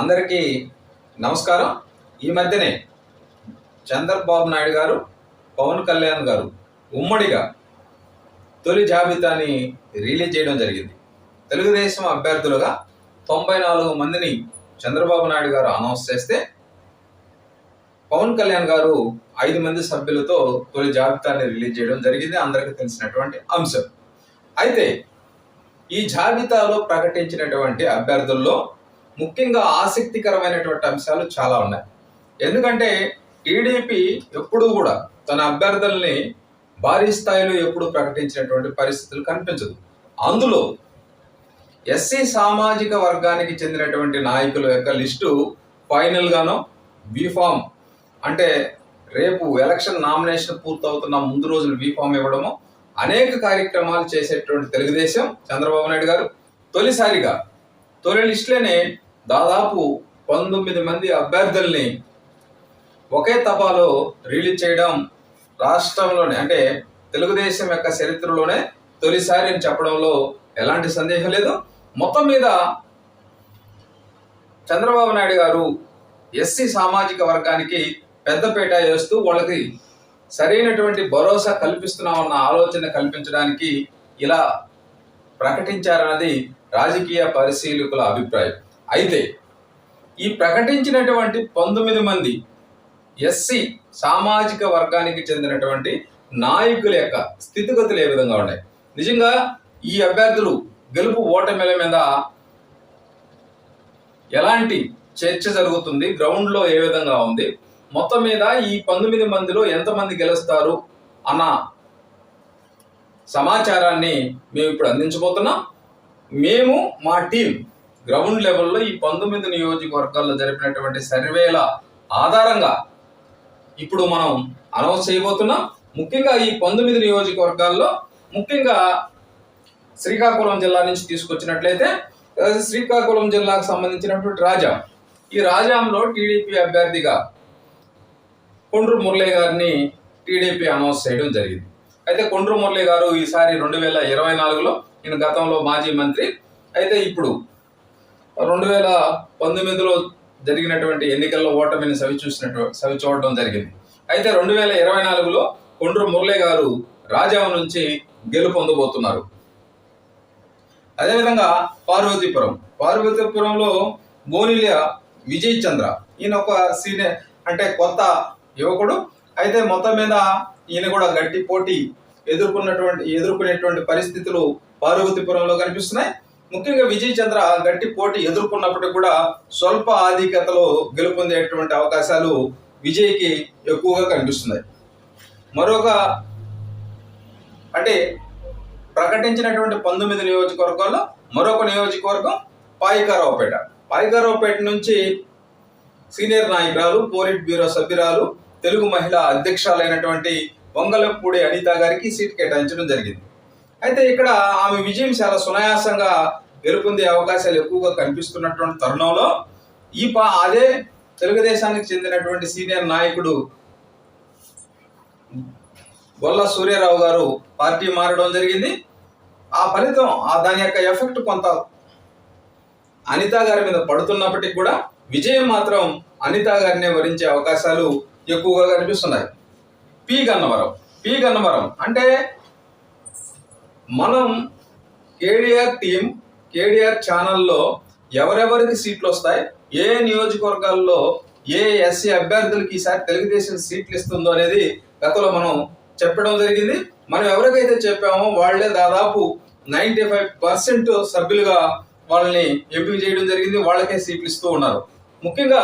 అందరికీ నమస్కారం. ఈ మధ్యనే చంద్రబాబు నాయుడు గారు పవన్ కళ్యాణ్ గారు ఉమ్మడిగా తొలి జాబితాని రిలీజ్ చేయడం జరిగింది. తెలుగుదేశం అభ్యర్థులుగా తొంభై నాలుగు మందిని చంద్రబాబు నాయుడు గారు అనౌన్స్ చేస్తే పవన్ కళ్యాణ్ గారు ఐదు మంది సభ్యులతో తొలి జాబితాని రిలీజ్ చేయడం జరిగింది. అందరికీ తెలిసినటువంటి అంశం. అయితే ఈ జాబితాలో ప్రకటించినటువంటి అభ్యర్థుల్లో ముఖ్యంగా ఆసక్తికరమైనటువంటి అంశాలు చాలా ఉన్నాయి. ఎందుకంటే టీడీపీ ఎప్పుడూ కూడా తన అభ్యర్థుల్ని భారీ స్థాయిలో ఎప్పుడు ప్రకటించినటువంటి పరిస్థితులు కనిపించదు. అందులో ఎస్సీ సామాజిక వర్గానికి చెందినటువంటి నాయకుల యొక్క లిస్టు ఫైనల్గానో బీఫామ్ అంటే రేపు ఎలక్షన్ నామినేషన్ పూర్తవుతున్న ముందు రోజులు బీఫామ్ ఇవ్వడము అనేక కార్యక్రమాలు చేసేటువంటి తెలుగుదేశం చంద్రబాబు నాయుడు గారు తొలిసారిగా తొలి లిస్టులోనే దాదాపు పంతొమ్మిది మంది అభ్యర్థుల్ని ఒకే తపాలో రిలీజ్ చేయడం రాష్ట్రంలోనే అంటే తెలుగుదేశం యొక్క చరిత్రలోనే తొలిసారి అని చెప్పడంలో ఎలాంటి సందేహం లేదు. మొత్తం మీద చంద్రబాబు నాయుడు గారు ఎస్సీ సామాజిక వర్గానికి పెద్దపేట వేస్తూ వాళ్ళకి సరైనటువంటి భరోసా కల్పిస్తున్నామన్న ఆలోచన కల్పించడానికి ఇలా ప్రకటించారన్నది రాజకీయ పరిశీలకుల అభిప్రాయం. అయితే ఈ ప్రకటించినటువంటి పంతొమ్మిది మంది ఎస్సీ సామాజిక వర్గానికి చెందినటువంటి నాయకుల యొక్క స్థితిగతులు ఏ విధంగా ఉన్నాయి? నిజంగా ఈ అభ్యర్థులు గెలుపు ఓటమిల మీద ఎలాంటి చర్చ జరుగుతుంది? గ్రౌండ్లో ఏ విధంగా ఉంది? మొత్తం మీద ఈ పంతొమ్మిది మందిలో ఎంతమంది గెలుస్తారు? అన్న సమాచారాన్ని మేము ఇప్పుడు అందించబోతున్నాం. మేము మా టీం గ్రౌండ్ లెవెల్లో ఈ పంతొమ్మిది నియోజకవర్గాల్లో జరిపినటువంటి సర్వేల ఆధారంగా ఇప్పుడు మనం అనౌన్స్ చేయబోతున్నాం. ముఖ్యంగా ఈ పంతొమ్మిది నియోజకవర్గాల్లో ముఖ్యంగా శ్రీకాకుళం జిల్లా నుంచి తీసుకొచ్చినట్లయితే శ్రీకాకుళం జిల్లాకు సంబంధించినటువంటి రాజా. ఈ రాజాంలో టీడీపీ అభ్యర్థిగా కొండ్రు మురళి గారిని టీడీపీ అనౌన్స్ చేయడం జరిగింది. అయితే కొండ్రు మురళి గారు ఈసారి రెండు వేల ఇరవై నాలుగులో ఈయన గతంలో మాజీ మంత్రి. అయితే ఇప్పుడు రెండు వేల పంతొమ్మిదిలో జరిగినటువంటి ఎన్నికల్లో ఓటమిని సవి చూసినట్టు సవి చూడడం జరిగింది. అయితే రెండు వేల ఇరవై నాలుగులో కొండ్రు మురళి గారు రాజావు నుంచి గెలుపొందబోతున్నారు అదేవిధంగా పార్వతీపురం పార్వతీపురంలో బోనిలియా విజయ్ చంద్ర ఈయన ఒక సీనియర్ అంటే కొత్త యువకుడు. అయితే మొత్తం మీద ఈయన కూడా గట్టి పోటీ ఎదుర్కొన్నటువంటి ఎదుర్కొనేటువంటి పరిస్థితులు పార్వతీపురంలో కనిపిస్తున్నాయి. ముఖ్యంగా విజయ్ చంద్ర గట్టి పోటీ ఎదుర్కొన్నప్పటికీ కూడా స్వల్ప ఆధిక్యతలో గెలుపొందేటువంటి అవకాశాలు విజయ్కి ఎక్కువగా కనిపిస్తున్నాయి. మరొక అంటే ప్రకటించినటువంటి పంతొమ్మిది నియోజకవర్గాల్లో మరొక నియోజకవర్గం పాయికారావుపేట. పాయికారావుపేట నుంచి సీనియర్ నాయకురాలు పోలిట్ బ్యూరో సభ్యురాలు తెలుగు మహిళా అధ్యక్షురాలైనటువంటి వంగలపూడి అనిత గారికి సీట్ కేటాయించడం జరిగింది. అయితే ఇక్కడ ఆమె విజయం చాలా సునాయాసంగా గెలుపొందే అవకాశాలు ఎక్కువగా కనిపిస్తున్నటువంటి తరుణంలో ఈ పా అదే తెలుగుదేశానికి చెందినటువంటి సీనియర్ నాయకుడు గొల్ల సూర్యారావు గారు పార్టీ మారడం జరిగింది. ఆ ఫలితం ఆ దాని యొక్క ఎఫెక్ట్ కొంత అనిత గారి మీద పడుతున్నప్పటికీ కూడా విజయం మాత్రం అనిత గారినే వరించే అవకాశాలు ఎక్కువగా కనిపిస్తున్నాయి. పి గన్నవరం పి గన్నవరం అంటే మనం కేడిఆర్ టీం కేడిఆర్ ఛానల్లో ఎవరెవరికి సీట్లు వస్తాయి ఏ నియోజకవర్గాల్లో ఏ ఎస్సీ అభ్యర్థులకి ఈసారి తెలుగుదేశం సీట్లు ఇస్తుందో అనేది గతంలో మనం చెప్పడం జరిగింది. మనం ఎవరికైతే చెప్పామో వాళ్ళే దాదాపు నైంటీ ఫైవ్ పర్సెంట్ సభ్యులుగా వాళ్ళని ఎంపిక చేయడం జరిగింది. వాళ్ళకే సీట్లు ఇస్తూ ఉన్నారు. ముఖ్యంగా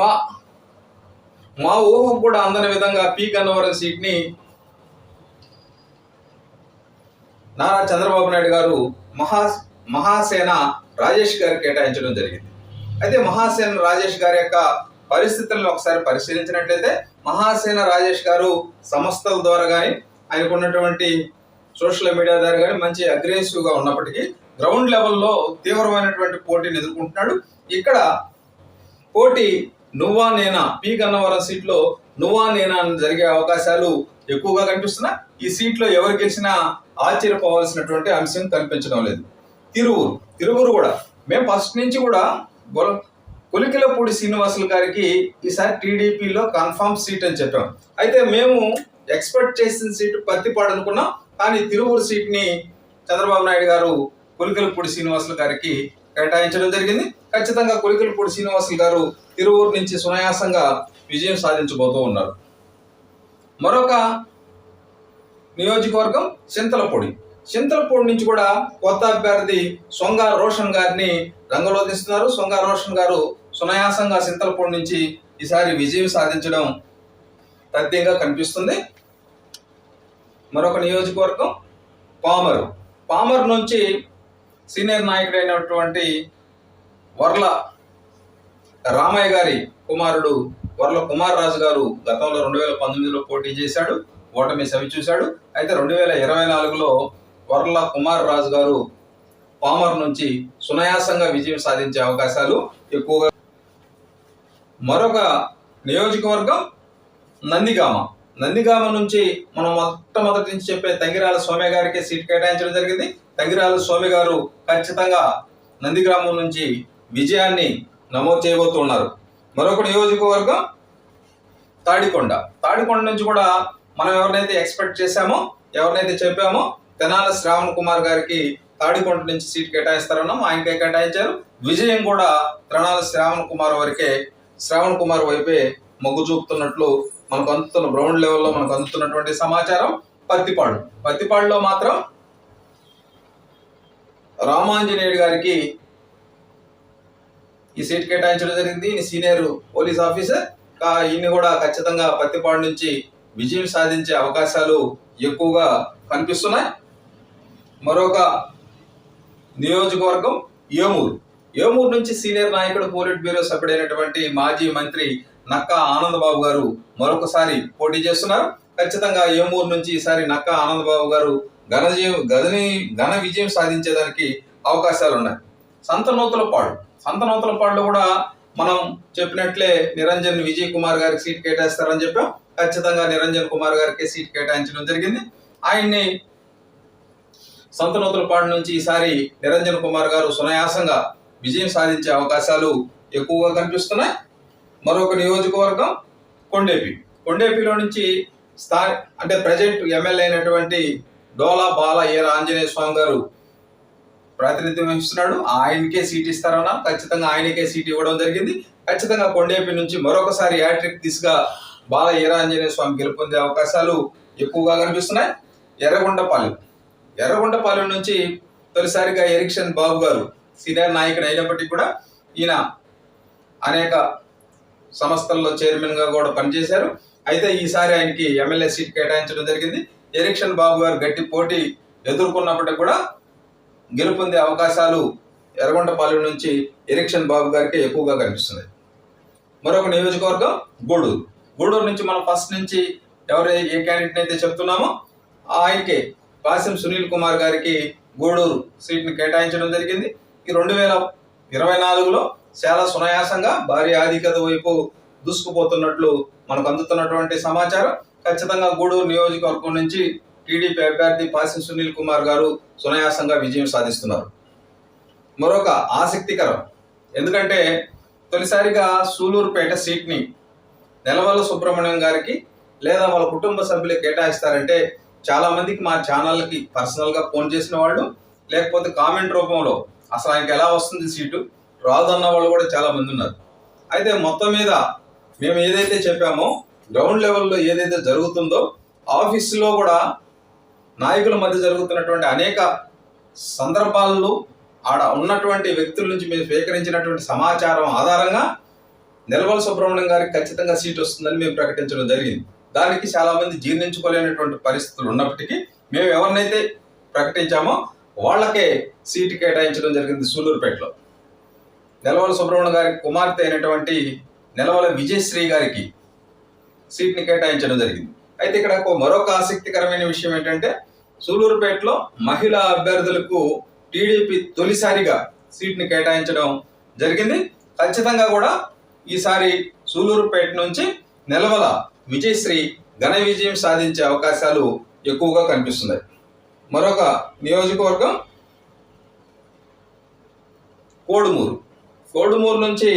మా మా ఊహకు కూడా అందని విధంగా పీ. గన్నవరం సీట్ని నారా చంద్రబాబు నాయుడు గారు మహా మహాసేన రాజేష్ గారికి కేటాయించడం జరిగింది. అయితే మహాసేన రాజేష్ గారి యొక్క పరిస్థితులను ఒకసారి పరిశీలించినట్లయితే మహాసేన రాజేష్ గారు సంస్థల ద్వారా కానీ ఆయనకున్నటువంటి సోషల్ మీడియా ద్వారా కానీ మంచి అగ్రెసివ్గా ఉన్నప్పటికీ గ్రౌండ్ లెవెల్లో తీవ్రమైనటువంటి పోటీని ఎదుర్కొంటున్నాడు. ఇక్కడ పోటీ నువ్వా నేనా? పి గన్నవరం సీట్లో నువ్వా నేనా అని జరిగే అవకాశాలు ఎక్కువగా కనిపిస్తున్నాయి ఈ సీట్లో ఎవరు గెలిచినా ఆశ్చర్యపోవాల్సినటువంటి అంశం కనిపించడం లేదు. తిరువురు తిరువురు కూడా. మేము ఫస్ట్ నుంచి కూడా కొలికిలపూడి శ్రీనివాసులు గారికి ఈసారి టీడీపీలో కన్ఫామ్ సీట్ అని చెప్పాం. అయితే మేము ఎక్స్పెక్ట్ చేసిన సీటు పత్తిపాడు అనుకున్నాం. కానీ తిరువురు సీట్ని చంద్రబాబు నాయుడు గారు కొలికలపూడి శ్రీనివాసులు గారికి కేటాయించడం జరిగింది. ఖచ్చితంగా కొలికలపూడి శ్రీనివాసులు గారు తిరువూరు నుంచి సునాయాసంగా విజయం సాధించబోతూ ఉన్నారు. మరొక నియోజకవర్గం చింతలపూడి. చింతలపూడి నుంచి కూడా కొత్త అభ్యర్థి సొంగ రోషన్ గారిని రంగంలో తీస్తున్నారు సొంగ రోషన్ గారు సునాయాసంగా చింతలపూడి నుంచి ఈసారి విజయం సాధించడం తథ్యంగా కనిపిస్తుంది. మరొక నియోజకవర్గం పామరు. పామర్ నుంచి సీనియర్ నాయకుడైనటువంటి వర్ల రామయ్య గారి కుమారుడు వర్ల కుమార్ రాజు గారు గతంలో రెండు వేల పంతొమ్మిదిలో పోటీ చేశాడు ఓటమి సవి చూశాడు. అయితే రెండు వేల ఇరవై నాలుగులో వర్ల కుమార్ రాజు గారు పామర్ నుంచి సునాయాసంగా విజయం సాధించే అవకాశాలు ఎక్కువగా మరొక నియోజకవర్గం నందిగామ. నందిగామ నుంచి మనం మొట్టమొదటి నుంచి చెప్పే తంగిరాల స్వామి గారికి సీట్ కేటాయించడం జరిగింది. తంగిరాల స్వామి గారు ఖచ్చితంగా నందిగ్రామం నుంచి విజయాన్ని నమోదు చేయబోతున్నారు మరొక నియోజకవర్గం తాడికొండ. తాడికొండ నుంచి కూడా మనం ఎవరినైతే ఎక్స్పెక్ట్ చేశామో ఎవరినైతే చెప్పామో తెనాల శ్రావణ్ కుమార్ గారికి తాడికొండ నుంచి సీట్ కేటాయిస్తారన్నాం. ఆయనకే కేటాయించారు. విజయం కూడా తెనాల శ్రావణ్ కుమార్ వరకే శ్రావణ్ కుమార్ వైపే మొగ్గు చూపుతున్నట్లు మనకు అందుతున్న గ్రౌండ్ లెవెల్లో మనకు అందుతున్నటువంటి సమాచారం పత్తిపాడు. పత్తిపాడులో మాత్రం రామాంజనేయుడు గారికి ఈ సీట్ కేటాయించడం జరిగింది. Senior police officer. కా- ఈయన కూడా ఖచ్చితంగా పత్తిపాడు నుంచి విజయం సాధించే అవకాశాలు ఎక్కువగా కనిపిస్తున్నాయి. మరొక నియోజకవర్గం ఏమూరు. ఏమూరు నుంచి సీనియర్ నాయకుడు పోలిట్ బ్యూరో సభ్యుడైనటువంటి మాజీ మంత్రి నక్కా ఆనందబాబు గారు మరొకసారి పోటీ చేస్తున్నారు. ఖచ్చితంగా ఏమూరు నుంచి ఈసారి నక్కా ఆనందబాబు గారు ఘన గదని ఘన విజయం సాధించేదానికి అవకాశాలు ఉన్నాయి. సంతనూతలపాడు సంతనూతలపాడులో కూడా మనం చెప్పినట్లే నిరంజన్ విజయ్ కుమార్ గారికి సీట్ కేటాయిస్తారని చెప్పాం. ఖచ్చితంగా నిరంజన్ కుమార్ గారికి సీట్ కేటాయించడం జరిగింది. ఆయన్ని సంతనూతలపాడు నుంచి ఈసారి నిరంజన్ కుమార్ గారు సునాయాసంగా విజయం సాధించే అవకాశాలు ఎక్కువగా కనిపిస్తున్నాయి. మరొక నియోజకవర్గం కొండేపి. కొండేపిలో నుంచి స్థా అంటే ప్రజెంట్ ఎమ్మెల్యే అయినటువంటి డోలా బాల ఏర ఆంజనేయ స్వామి గారు ప్రాతినిధ్యం వహిస్తున్నాడు. ఆయనకే సీట్ ఇస్తారన్నా ఖచ్చితంగా ఆయనకే సీట్ ఇవ్వడం జరిగింది. ఖచ్చితంగా కొండేపి నుంచి మరొకసారి యాట్రిక్ దిశగా బాల ఈరాంజనేయ స్వామి గెలుపొందే అవకాశాలు ఎక్కువగా కనిపిస్తున్నాయి. ఎర్రగొండపాలెం. ఎర్రగొండపాలెం నుంచి తొలిసారిగా ఎరిక్షన్ బాబు గారు సీనియర్ నాయకుడు అయినప్పటికీ కూడా ఈయన అనేక సంస్థల్లో చైర్మన్గా కూడా పనిచేశారు. అయితే ఈసారి ఆయనకి ఎమ్మెల్యే సీట్ కేటాయించడం జరిగింది. ఎరిక్షన్ బాబు గారు గట్టి పోటీ ఎదుర్కొన్నప్పటికీ కూడా గెలుపొందే అవకాశాలు ఎర్రగొండపాలెం నుంచి ఎరిక్షన్ బాబు గారికి ఎక్కువగా కనిపిస్తుంది మరొక నియోజకవర్గం గూడూరు. గూడూరు నుంచి మనం ఫస్ట్ నుంచి ఎవరు ఏ క్యాండిడేట్ అయితే చెప్తున్నామో ఆయనకి కాసిం సునీల్ కుమార్ గారికి గూడూరు సీట్ని కేటాయించడం జరిగింది. ఈ రెండు వేల ఇరవై నాలుగులో చాలా సునాయాసంగా భారీ ఆధిక్యత వైపు దూసుకుపోతున్నట్లు మనకు అందుతున్నటువంటి సమాచారం. ఖచ్చితంగా గూడూరు నియోజకవర్గం నుంచి టీడీపీ అభ్యర్థి పాసి సునీల్ కుమార్ గారు సునాయాసంగా విజయం సాధిస్తున్నారు. మరొక ఆసక్తికరం ఎందుకంటే తొలిసారిగా సూలూరుపేట సీట్ని నెలవల్ల సుబ్రహ్మణ్యం గారికి లేదా వాళ్ళ కుటుంబ సభ్యులు కేటాయిస్తారంటే చాలామందికి మా ఛానల్కి పర్సనల్గా ఫోన్ చేసిన వాళ్ళు లేకపోతే కామెంట్ రూపంలో అసలు ఆయనకి ఎలా వస్తుంది సీటు? రాదన్న వాళ్ళు కూడా చాలా మంది ఉన్నారు. అయితే మొత్తం మీద మేము ఏదైతే చెప్పామో గ్రౌండ్ లెవెల్లో ఏదైతే జరుగుతుందో ఆఫీసులో కూడా నాయకుల మధ్య జరుగుతున్నటువంటి అనేక సందర్భాల్లో ఆడ ఉన్నటువంటి వ్యక్తుల నుంచి మేము స్వీకరించినటువంటి సమాచారం ఆధారంగా నిలవల సుబ్రహ్మణ్యం గారికి ఖచ్చితంగా సీట్ వస్తుందని మేము ప్రకటించడం జరిగింది. దానికి చాలామంది జీర్ణించుకోలేనటువంటి పరిస్థితులు ఉన్నప్పటికీ మేము ఎవరినైతే ప్రకటించామో వాళ్ళకే సీటు కేటాయించడం జరిగింది సూలూరుపేటలో. నెలవల సుబ్రహ్మణ్యం గారి కుమార్తె అయినటువంటి నెలవల విజయశ్రీ గారికి సీట్ని కేటాయించడం జరిగింది. అయితే ఇక్కడ మరొక ఆసక్తికరమైన విషయం ఏంటంటే సూలూరుపేటలో మహిళా అభ్యర్థులకు టీడీపీ తొలిసారిగా సీట్ని కేటాయించడం జరిగింది. ఖచ్చితంగా కూడా ఈసారి సూలూరుపేట నుంచి నెలవల విజయశ్రీ ఘన విజయం సాధించే అవకాశాలు ఎక్కువగా కనిపిస్తున్నాయి. మరొక నియోజకవర్గం కోడుమూరు. కోడుమూరు నుంచి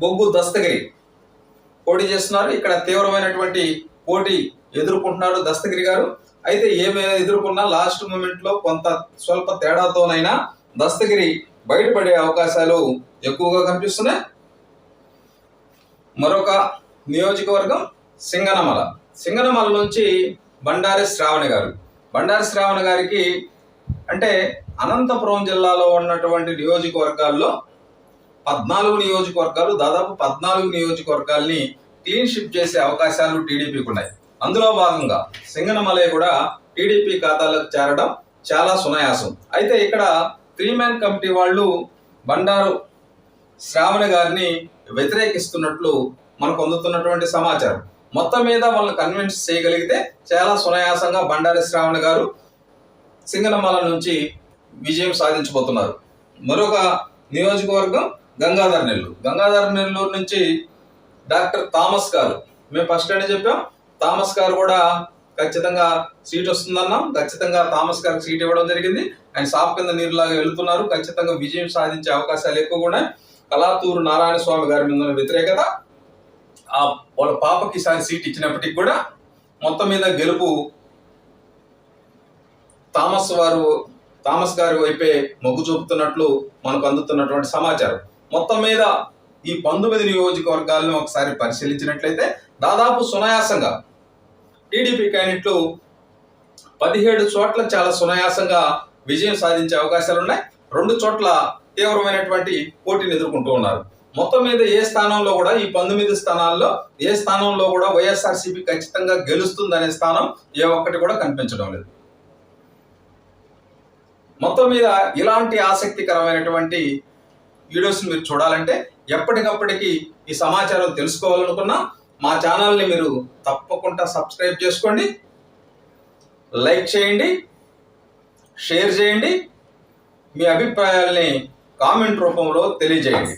బొగ్గు దస్తగిరి పోటీ చేస్తున్నారు. ఇక్కడ తీవ్రమైనటువంటి పోటీ ఎదుర్కొంటున్నారు దస్తగిరి గారు. అయితే ఏమి ఎదుర్కొన్నా లాస్ట్ మూమెంట్లో కొంత స్వల్ప తేడాతోనైనా దస్తగిరి బయటపడే అవకాశాలు ఎక్కువగా కనిపిస్తున్నాయి. మరొక నియోజకవర్గం సింగనమల. సింగనమల నుంచి బండారి శ్రావణ గారు. బండారి శ్రావణ గారికి అంటే అనంతపురం జిల్లాలో ఉన్నటువంటి నియోజకవర్గాల్లో పద్నాలుగు నియోజకవర్గాలు దాదాపు పద్నాలుగు నియోజకవర్గాల్ని క్లీన్ షిప్ చేసే అవకాశాలు టీడీపీకి ఉన్నాయి. అందులో భాగంగా సింగనమలై కూడా టీడీపీ ఖాతాలకు చేరడం చాలా సునాయాసం. అయితే ఇక్కడ త్రీ మ్యాన్ కమిటీ వాళ్ళు బండారు శ్రావణ గారిని వ్యతిరేకిస్తున్నట్లు మనకు అందుతున్నటువంటి సమాచారం. మొత్తం మీద వాళ్ళని కన్విన్స్ చేయగలిగితే చాలా సునాయాసంగా బండారి శ్రావణ గారు సింగనమల నుంచి విజయం సాధించబోతున్నారు. మరొక నియోజకవర్గం గంగాధర్ నెల్లూరు. గంగాధర్ నెల్లూరు నుంచి డాక్టర్ థామస్ గారు. మేము ఫస్ట్ అని చెప్పాం? థామస్ గారు కూడా ఖచ్చితంగా సీట్ వస్తుందన్నాం. ఖచ్చితంగా థామస్ గారికి సీట్ ఇవ్వడం జరిగింది. ఆయన సాప్ కింద నీరులాగా వెళుతున్నారు. ఖచ్చితంగా విజయం సాధించే అవకాశాలు ఎక్కువగా ఉన్నాయి. కళాతూరు నారాయణ స్వామి గారి మీద ఉన్న వ్యతిరేకత ఆ వాళ్ళ పాపకి ఈసారి సీట్ ఇచ్చినప్పటికి కూడా మొత్తం మీద గెలుపు థామస్ వారు థామస్ గారి వైపే మొగ్గు చూపుతున్నట్లు మనకు అందుతున్నటువంటి సమాచారం. మొత్తం మీద ఈ పంతొమ్మిది నియోజకవర్గాలను ఒకసారి పరిశీలించినట్లయితే దాదాపు సునాయాసంగా టీడీపీ క్యాండిడేట్లు పదిహేడు చోట్ల చాలా సునాయాసంగా విజయం సాధించే అవకాశాలు ఉన్నాయి. రెండు చోట్ల తీవ్రమైనటువంటి పోటీని ఎదుర్కొంటూ ఉన్నారు. మొత్తం మీద ఏ స్థానంలో కూడా ఈ పంతొమ్మిది స్థానాల్లో ఏ స్థానంలో కూడా వైఎస్ఆర్సీపీ ఖచ్చితంగా గెలుస్తుందనే స్థానం ఏ ఒక్కటి కూడా కనిపించడం లేదు. మొత్తం మీద ఇలాంటి ఆసక్తికరమైనటువంటి వీడియోస్ని మీరు చూడాలంటే ఎప్పటికప్పటికి ఈ సమాచారం తెలుసుకోవాలనుకున్నా మా ఛానల్ని మీరు తప్పకుండా సబ్స్క్రైబ్ చేసుకోండి లైక్ చేయండి షేర్ చేయండి మీ అభిప్రాయాల్ని కామెంట్ రూపంలో తెలియజేయండి.